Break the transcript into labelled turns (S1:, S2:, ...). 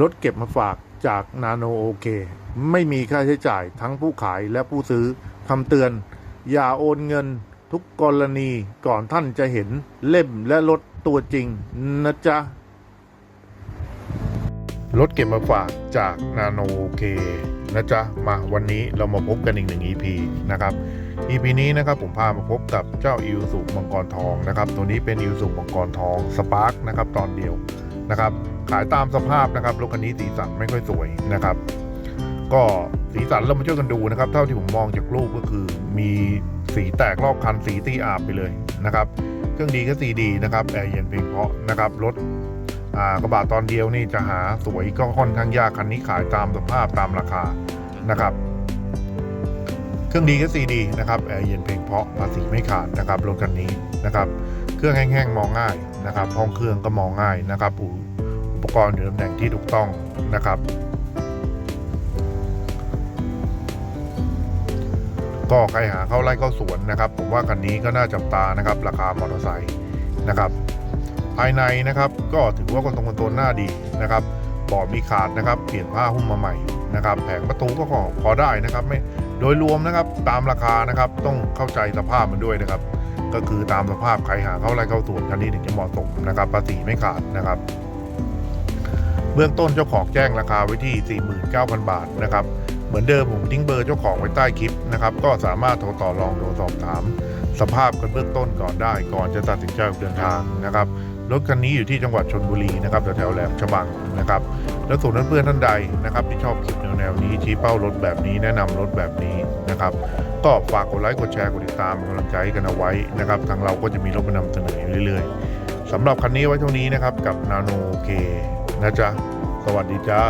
S1: รถเก็บมาฝากจากนาโนโอเค ไม่มีค่าใช้จ่ายทั้งผู้ขายและผู้ซื้อคำเตือน อย่าโอนเงินทุกกรณีก่อนท่านจะเห็นเล่มและรถตัวจริงนะจ๊ะ รถเก็บมาฝากจากนาโนโอเคนะจ๊ะ มาวันนี้เรามาพบกันอีกหนึ่ง EP นะครับ EP นี้นะครับผมพามาพบกับเจ้าอิวสุมังกรทองนะครับ ตัวนี้เป็นอิวสุมังกรทองสปาร์กนะครับตอนเดียว นะครับ ขายตามสภาพนะครับรถคันนี้สีสันไม่ค่อยสวยนะครับ ก็สีสันเรามาช่วยกันดูนะครับ เท่าที่ผมมองจากรูปก็คือ มีสีแตกรอบคันสีตีอาบไปเลยนะครับ เครื่องดีก็สีดีนะครับแอร์เย็นเพียงเพราะนะครับรถอ่ากระบะตอนเดียวนี่จะหาสวยก็ค่อนข้างยากคันนี้ขายตามสภาพตามราคานะครับ เครื่องดีก็ซีดีนะครับแอร์เย็นเพลงเพราะภาษีไม่ขาดนะครับรถคันนี้นะครับเครื่องแห้งๆมองง่ายนะครับห้องเครื่องก็มองง่ายนะครับอุปกรณ์อยู่ตำแหน่งที่ถูกต้องนะครับก็ใครหาเข้าไร่เข้าสวนนะครับผมว่าคันนี้ก็น่าจับตานะครับ ราคามอเตอร์ไซค์นะครับ ภายในนะครับก็ถือว่าคนตรงคนตัวหน้าดีนะครับ เบาะมีขาดนะครับ เปลี่ยนผ้าหุ้มมาใหม่นะครับ แผงประตูก็พอได้นะครับ ไม่โดยรวมนะครับตามราคานะครับต้องเข้าใจสภาพมันด้วยนะครับ ก็คือตามสภาพใครหาเข้าไรเข้าสวนคันนี้ถึงจะเหมาะสมนะครับภาษีไม่ขาดนะครับ เบื้องต้นเจ้าของแจ้งราคาไว้ที่ 49,000 บาทนะครับเหมือนเดิมผมทิ้งเบอร์เจ้าของไว้ใต้คลิปนะครับ ก็สามารถโทรต่อรองโทรสอบถาม สภาพกันเบื้องต้นก่อนได้ก่อนจะตัดสินใจออกเดินทางนะครับ รถคันนี้อยู่ที่จังหวัดชนบุรีนะครับแถวๆแหลมฉบังนะครับ แล้วส่วนเพื่อนๆท่านใดนะครับ ที่ชอบคลิปแนวๆนี้ชี้เป้ารถแบบนี้แนะนำรถแบบนี้นะครับ ก็ฝากกดไลค์กดแชร์กดติดตามกำลังใจกันเอาไว้นะครับทางเราก็จะมีรถมานำเสนอเรื่อยๆสำหรับคันนี้ไว้เท่านี้นะครับกับนาโนเคนะจ๊ะสวัสดีจ้า